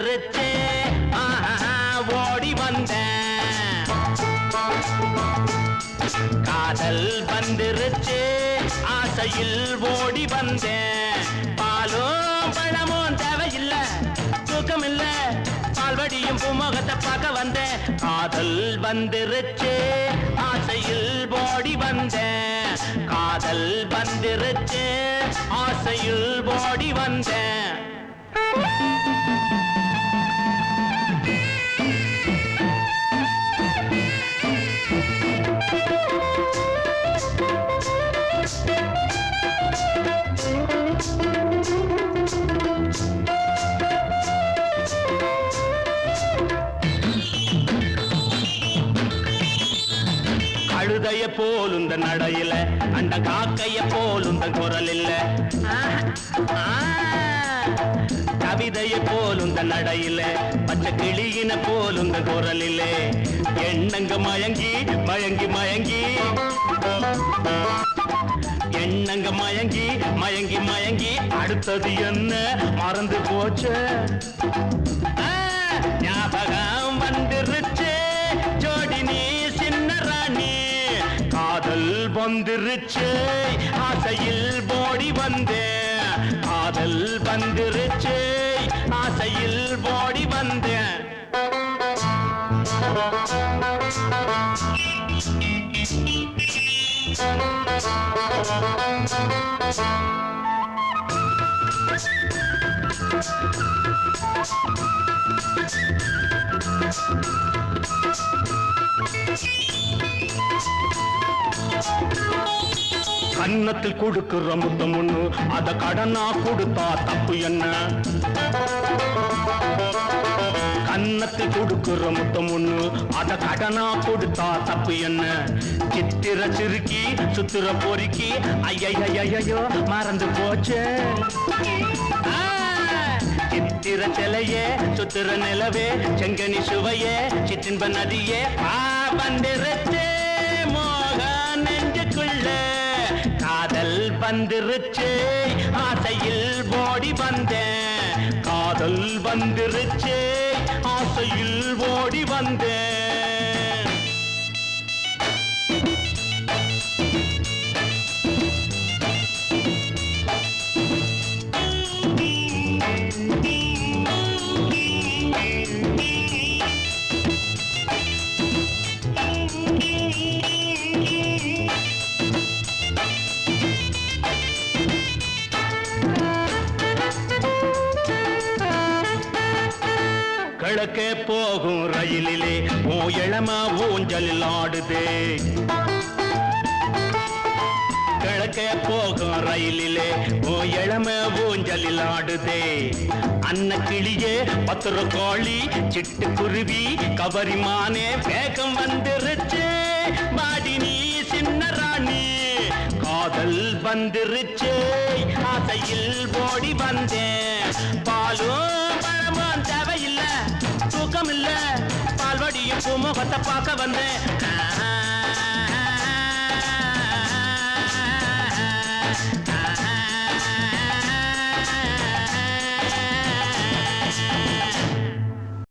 வந்துருச்சு ஓடி வந்தேன் காதல் வந்துருச்சு ஆசையில் ஓடி வந்தேன் பாலும் பழமும் தேவையில்லை தூக்கம் இல்ல பால்வடியும் பூமுகத்தை பார்க்க வந்தேன் காதல் வந்துருச்சு ஆசையில் ஓடி வந்தேன் காதல் வந்துருச்சு ஆசையில் ஓடி வந்தேன் கழுதைய போல் இந்த நடையில அந்த காக்கைய போல் இந்த குரல் இல்ல கவிதைய போல் இந்த நடையில பச்சை கிளியின போல் இந்த குரல் இல்ல எண்ணங்க மயங்கி மயங்கி மயங்கி. எண்ணங்க மயங்கி மயங்கி மயங்கி. அடுத்தது என்ன? மறந்து போச்சு. வந்துருச்சு. ஆசையில் போடி வந்தேன் காதல் வந்துருச்சு. ஆசையில் போடி வந்தேன் கன்னத்தில் கொடுக்கிற முத்தம் ஒண்ணு அத கடனா கொடுத்தா தப்பு என்ன? கன்னத்தில் கொடுக்கிற முத்தம் ஒண்ணு அத கடனா கொடுத்தா தப்பு என்ன? சித்திர சிறுக்கி சுத்திர பொறுக்கி ஐயையோ மறந்து போச்சே. சித்திர சிலையே சுத்திர நிலவே செங்கனி சுவையே சித்தின்ப நதியே ஆ வந்திருச்சே வந்துருச்சு. ஆசையில் ஓடி வந்தேன். காதல் வந்துருச்சு. ஆசையில் ஓடி வந்தேன். கிழக்க போகும் ரயிலிலே ஓ இளமா ஊஞ்சலில் ஆடுதே. கிழக்க போகும் ரயிலிலே ஓ இளம ஊஞ்சலில் ஆடுதே. அன்ன கிளியே பத்திர கோழி சிட்டு குருவி கபரிமானே வேகம் வந்துருச்சு. பாடி நீ சின்ன ராணி காதல் வந்துருச்சு. ஆசையில் ஓடி வந்தேன். பாலும் தேவையில்லை பார்க்க வந்தேன்.